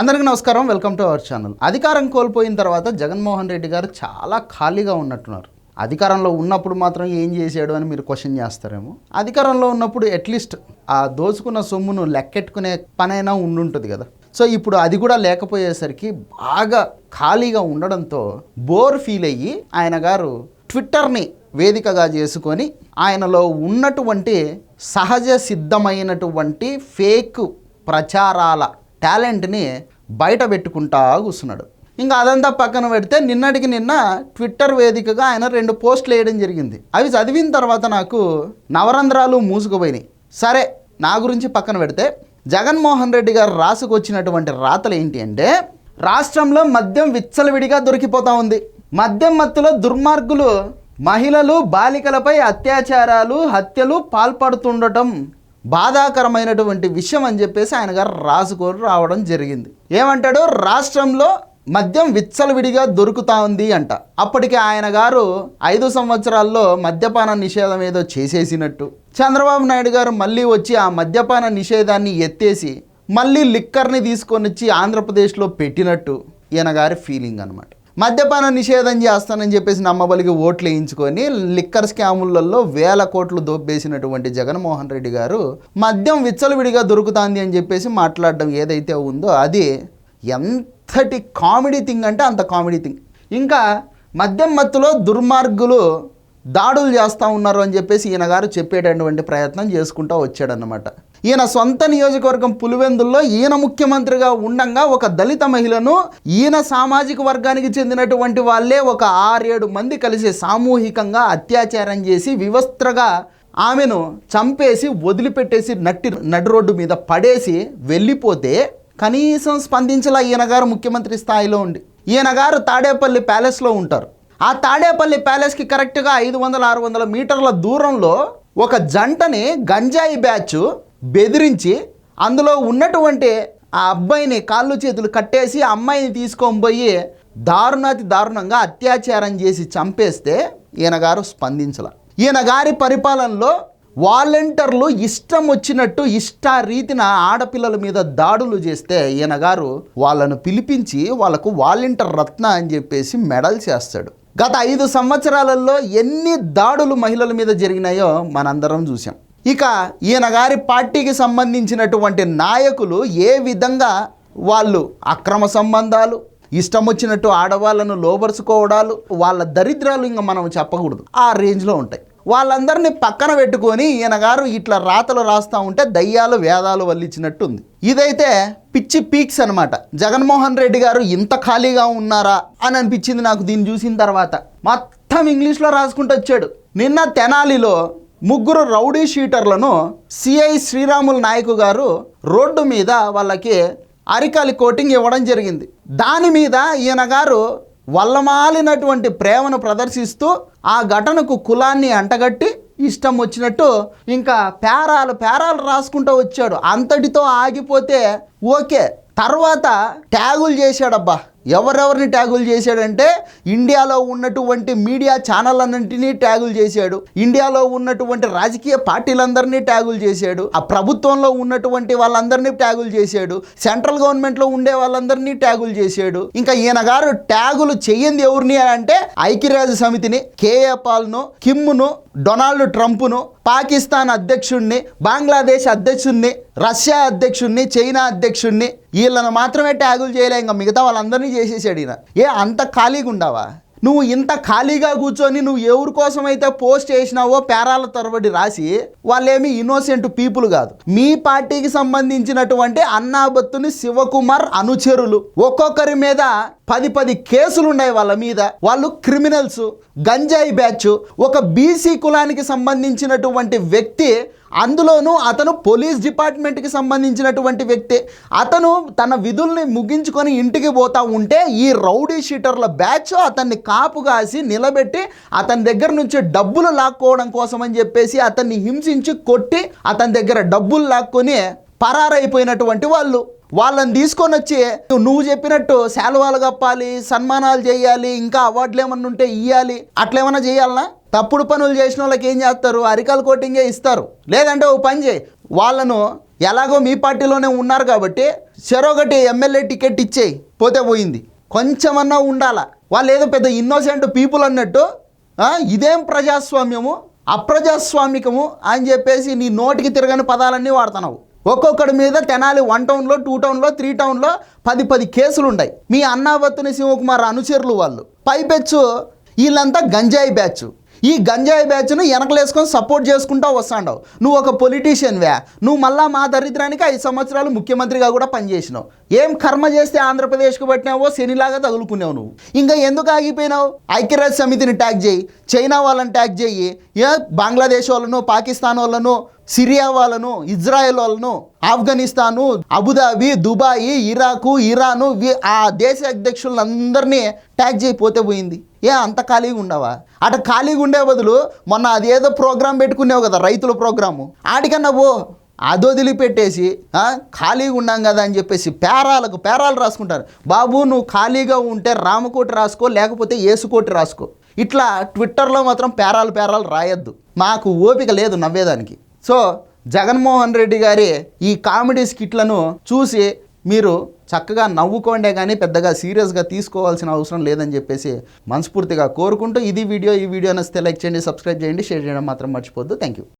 అందరికీ నమస్కారం. Welcome to our channel. అధికారం కోల్పోయిన తర్వాత జగన్మోహన్ రెడ్డి గారు చాలా ఖాళీగా ఉన్నట్టున్నారు. అధికారంలో ఉన్నప్పుడు మాత్రం ఏం చేశాడు అని మీరు క్వశ్చన్ చేస్తారేమో. అధికారంలో ఉన్నప్పుడు అట్లీస్ట్ ఆ దోచుకున్న సొమ్మును లెక్కెట్టుకునే పనైనా ఉండుంటుంది కదా. సో ఇప్పుడు అది కూడా లేకపోయేసరికి బాగా ఖాళీగా ఉండడంతో బోర్ ఫీల్ అయ్యి ఆయన గారు ట్విట్టర్ని వేదికగా చేసుకొని ఆయనలో ఉన్నటువంటి సహజ సిద్ధమైనటువంటి ఫేక్ ప్రచారాల టాలెంట్ని బయట పెట్టుకుంటా కూర్చున్నాడు. ఇంకా అదంతా పక్కన పెడితే నిన్నటికి నిన్న ట్విట్టర్ వేదికగా ఆయన రెండు పోస్టులు వేయడం జరిగింది. అవి చదివిన తర్వాత నాకు నవరంధ్రాలు మూసుకుపోయినాయి. సరే నా గురించి పక్కన పెడితే జగన్మోహన్ రెడ్డి గారు రాసుకొచ్చినటువంటి రాతలు ఏంటి అంటే రాష్ట్రంలో మద్యం విచ్చలవిడిగా దొరికిపోతా ఉంది. మద్యం మత్తులో దుర్మార్గులు మహిళలు బాలికలపై అత్యాచారాలు హత్యలు పాల్పడుతుండటం బాధాకరమైనటువంటి విషయం అని చెప్పేసి ఆయన గారు రాసుకొని రావడం జరిగింది. ఏమంటాడు? రాష్ట్రంలో మద్యం విచ్చలవిడిగా దొరుకుతా ఉంది అంట. అప్పటికి ఆయన గారు ఐదు సంవత్సరాల్లో మద్యపాన నిషేధం ఏదో చేసేసినట్టు. చంద్రబాబు నాయుడు గారు మళ్ళీ వచ్చి ఆ మద్యపాన నిషేధాన్ని ఎత్తేసి మళ్ళీ లిక్కర్ని తీసుకొని వచ్చి ఆంధ్రప్రదేశ్లో పెట్టినట్టు ఈయన గారి ఫీలింగ్ అనమాట మద్యపాన నిషేధం చేస్తానని చెప్పేసి నమ్మబలికి ఓట్లు వేయించుకొని లిక్కర్ స్కాములలో వేల కోట్లు దోబ్బేసినటువంటి జగన్మోహన్ రెడ్డి గారు మద్యం విచ్చలవిడిగా దొరుకుతుంది అని చెప్పేసి మాట్లాడడం ఏదైతే ఉందో అది ఎంతటి కామెడీ థింగ్ అంటే అంత కామెడీ థింగ్. ఇంకా మద్యం మత్తులో దుర్మార్గులు దాడులు చేస్తూ ఉన్నారు అని చెప్పేసి ఈయన గారు చెప్పేటటువంటి ప్రయత్నం చేసుకుంటూ వచ్చాడనమాట ఈయన సొంత నియోజకవర్గం పులివెందుల్లో ఈయన ముఖ్యమంత్రిగా ఉండంగా ఒక దళిత మహిళను ఈయన సామాజిక వర్గానికి చెందినటువంటి వాళ్ళే ఒక ఆరేడు మంది కలిసి సామూహికంగా అత్యాచారం చేసి వివస్త్రగా ఆమెను చంపేసి వదిలిపెట్టేసి నట్టి నడి రోడ్డు మీద పడేసి వెళ్ళిపోతే కనీసం స్పందించలా ఈయన గారు ముఖ్యమంత్రి స్థాయిలో ఉండి. ఈయన గారు తాడేపల్లి ప్యాలెస్లో ఉంటారు. ఆ తాడేపల్లి ప్యాలెస్కి కరెక్ట్గా ఐదు వందల ఆరు వందల మీటర్ల దూరంలో ఒక జంటని గంజాయి బ్యాచ్ బెదిరించి అందులో ఉన్నటువంటి ఆ అబ్బాయిని కాళ్ళు చేతులు కట్టేసి అమ్మాయిని తీసుకొని పోయి దారుణాతి దారుణంగా అత్యాచారం చేసి చంపేస్తే ఈయనగారు స్పందించల. ఈయనగారి పరిపాలనలో వాలంటీర్లు ఇష్టం వచ్చినట్టు ఇష్ట రీతిన ఆడపిల్లల మీద దాడులు చేస్తే ఈయనగారు వాళ్ళను పిలిపించి వాళ్ళకు వాలంటీర్ రత్న అని చెప్పేసి మెడల్ చేస్తాడు. గత ఐదు సంవత్సరాలలో ఎన్ని దాడులు మహిళల మీద జరిగినాయో మనందరం చూసాం ఇక ఈయన గారి పార్టీకి సంబంధించినటువంటి నాయకులు ఏ విధంగా వాళ్ళు అక్రమ సంబంధాలు ఇష్టం వచ్చినట్టు ఆడవాళ్ళను లోపరుచుకోవడాలు వాళ్ళ దరిద్రాలు ఇంకా మనం చెప్పకూడదు. ఆ రేంజ్లో ఉంటాయి. వాళ్ళందరినీ పక్కన పెట్టుకొని ఈయన గారు ఇట్లా రాతలు రాస్తూ ఉంటే దయ్యాలు వేదాలు వల్లించినట్టు ఉంది ఇదైతే పిచ్చి పీక్స్ అనమాట జగన్మోహన్ రెడ్డి గారు ఇంత ఖాళీగా ఉన్నారా అని అనిపించింది నాకు దీన్ని చూసిన తర్వాత. మొత్తం ఇంగ్లీష్లో రాసుకుంటూ వచ్చాడు. నిన్న తెనాలిలో ముగ్గురు రౌడీ షీటర్లను సిఐ శ్రీరాములు నాయకు గారు రోడ్డు మీద వాళ్ళకి అరికాలి కోటింగ్ ఇవ్వడం జరిగింది. దాని మీద ఈయన గారు వల్లమాలినటువంటి ప్రేమను ప్రదర్శిస్తూ ఆ ఘటనకు కులాన్ని అంటగట్టి ఇష్టం వచ్చినట్టు ఇంకా పేరాలు పేరాలు రాసుకుంటూ వచ్చాడు. అంతటితో ఆగిపోతే ఓకే తర్వాత ట్యాగులు చేశాడబ్బా. ఎవరెవరిని ట్యాగులు చేశాడంటే ఇండియాలో ఉన్నటువంటి మీడియా ఛానల్ అన్నింటినీ ట్యాగులు చేశాడు. ఇండియాలో ఉన్నటువంటి రాజకీయ పార్టీలందరినీ ట్యాగులు చేశాడు. ఆ ప్రభుత్వంలో ఉన్నటువంటి వాళ్ళందరినీ ట్యాగులు చేశాడు. సెంట్రల్ గవర్నమెంట్లో ఉండే వాళ్ళందరినీ ట్యాగులు చేశాడు. ఇంకా ఈయన గారు ట్యాగులు చెయ్యింది ఎవరిని అంటే ఐక్యరాజ్య సమితిని కేఏ పాల్ను కిమ్ను డొనాల్డ్ ట్రంప్ను పాకిస్తాన్ అధ్యక్షుడిని బంగ్లాదేశ్ అధ్యక్షుడిని రష్యా అధ్యక్షుడిని చైనా అధ్యక్షుడిని వీళ్ళను మాత్రమే ట్యాగులు చేయలే ఇంకా మిగతా వాళ్ళందరినీ చేసేసాడు ఈయన. ఏ అంత ఖాళీగా ఉండవా నువ్వు ఇంత ఖాళీగా కూర్చొని నువ్వు ఎవరి కోసం అయితే పోస్ట్ చేసినావో పేరాల తరబడి రాసి వాళ్ళేమి ఇన్నోసెంట్ పీపుల్ కాదు. మీ పార్టీకి సంబంధించినటువంటి అన్నాబత్తుని శివకుమార్ అనుచరులు. ఒక్కొక్కరి మీద పది పది కేసులు ఉన్నాయి వాళ్ళ మీద. వాళ్ళు క్రిమినల్స్ గంజాయి బ్యాచ్ ఒక బీసీ కులానికి సంబంధించినటువంటి వ్యక్తి అందులోనూ అతను పోలీస్ డిపార్ట్మెంట్కి సంబంధించినటువంటి వ్యక్తి. అతను తన విధుల్ని ముగించుకొని ఇంటికి పోతా ఉంటే ఈ రౌడీ షీటర్ల బ్యాచ్ అతన్ని కాపు కాసి నిలబెట్టి అతని దగ్గర నుంచి డబ్బులు లాక్కోవడం కోసం అని చెప్పేసి అతన్ని హింసించి కొట్టి అతని దగ్గర డబ్బులు లాక్కొని పరారైపోయినటువంటి వాళ్ళు. వాళ్ళని తీసుకొని వచ్చి నువ్వు చెప్పినట్టు శాలువాలు కప్పాలి సన్మానాలు చేయాలి ఇంకా అవార్డులు ఏమన్నా ఉంటే ఇవ్వాలి అట్లేమన్నా చేయాలనా? తప్పుడు పనులు చేసిన వాళ్ళకి ఏం చేస్తారు? అరికాల కోటింగే ఇస్తారు. లేదంటే ఓ పని చేయి. వాళ్ళను ఎలాగో మీ పార్టీలోనే ఉన్నారు కాబట్టి చెరొకటి ఎమ్మెల్యే టికెట్ ఇచ్చేయి. పోతే పోయింది. కొంచెమన్నా ఉండాలా? వాళ్ళు ఏదో పెద్ద ఇన్నోసెంట్ పీపుల్ అన్నట్టు ఇదేం ప్రజాస్వామ్యము? అప్రజాస్వామికము అని చెప్పేసి నీ నోటికి తిరగని పదాలన్నీ వాడుతున్నావు. ఒక్కొక్కడి మీద తెనాలి వన్ టౌన్లో టూ టౌన్లో త్రీ టౌన్లో పది పది కేసులు ఉన్నాయి మీ అన్నావత్తుని శివకుమార్ అనుచరులు వాళ్ళు. పైపెచ్చు వీళ్ళంతా గంజాయి బ్యాచ్. ఈ గంజాయి బ్యాచ్ను వెనకలేసుకొని సపోర్ట్ చేసుకుంటూ వస్తాండవు. నువ్వు ఒక పొలిటీషియన్ నువ్వు మళ్ళా మా దరిద్రానికి ఐదు సంవత్సరాలు ముఖ్యమంత్రిగా కూడా పనిచేసినావు. ఏం కర్మ చేస్తే ఆంధ్రప్రదేశ్కు పట్టినావో శనిలాగా తగులుకున్నావు నువ్వు. ఇంకా ఎందుకు ఆగిపోయినావు? ఐక్యరాజ్య సమితిని ట్యాగ్ చేయి. చైనా వాళ్ళని ట్యాగ్ చేయి. ఏ? బంగ్లాదేశ్ వాళ్ళను పాకిస్తాన్ వాళ్ళను సిరియా వాళ్ళను ఇజ్రాయెల్ వాళ్ళను Afghanistan Abu Dhabi Dubai Iraq Iran ఆ దేశ అధ్యక్షులందరినీ ట్యాగ్ చేయపోతే పోయింది. ఏ అంత ఖాళీగా ఉండవా? అట ఖాళీగా ఉండే బదులు మొన్న అదేదో ప్రోగ్రాం పెట్టుకునేవు కదా రైతుల ప్రోగ్రాము. ఆడికన్నా పో. అది వదిలిపెట్టేసి ఖాళీగా ఉన్నాం కదా అని చెప్పేసి పేరాలకు పేరాలు రాసుకుంటారు. బాబు నువ్వు ఖాళీగా ఉంటే రామకోటి రాసుకో లేకపోతే ఏసుకోటి రాసుకో. ఇట్లా ట్విట్టర్లో మాత్రం పేరాలు పేరాలు రాయొద్దు. మాకు ఓపిక లేదు నవ్వేదానికి. సో జగన్మోహన్ రెడ్డి గారి ఈ కామెడీ స్కిట్లను చూసి మీరు చక్కగా నవ్వుకోండే కానీ పెద్దగా సీరియస్గా తీసుకోవాల్సిన అవసరం లేదని చెప్పేసి మనస్ఫూర్తిగా కోరుకుంటూ ఇది వీడియో ఈ వీడియో నచ్చితే లైక్ చేయండి సబ్స్క్రైబ్ చేయండి షేర్ చేయడం మాత్రం మర్చిపోద్దు థ్యాంక్ యూ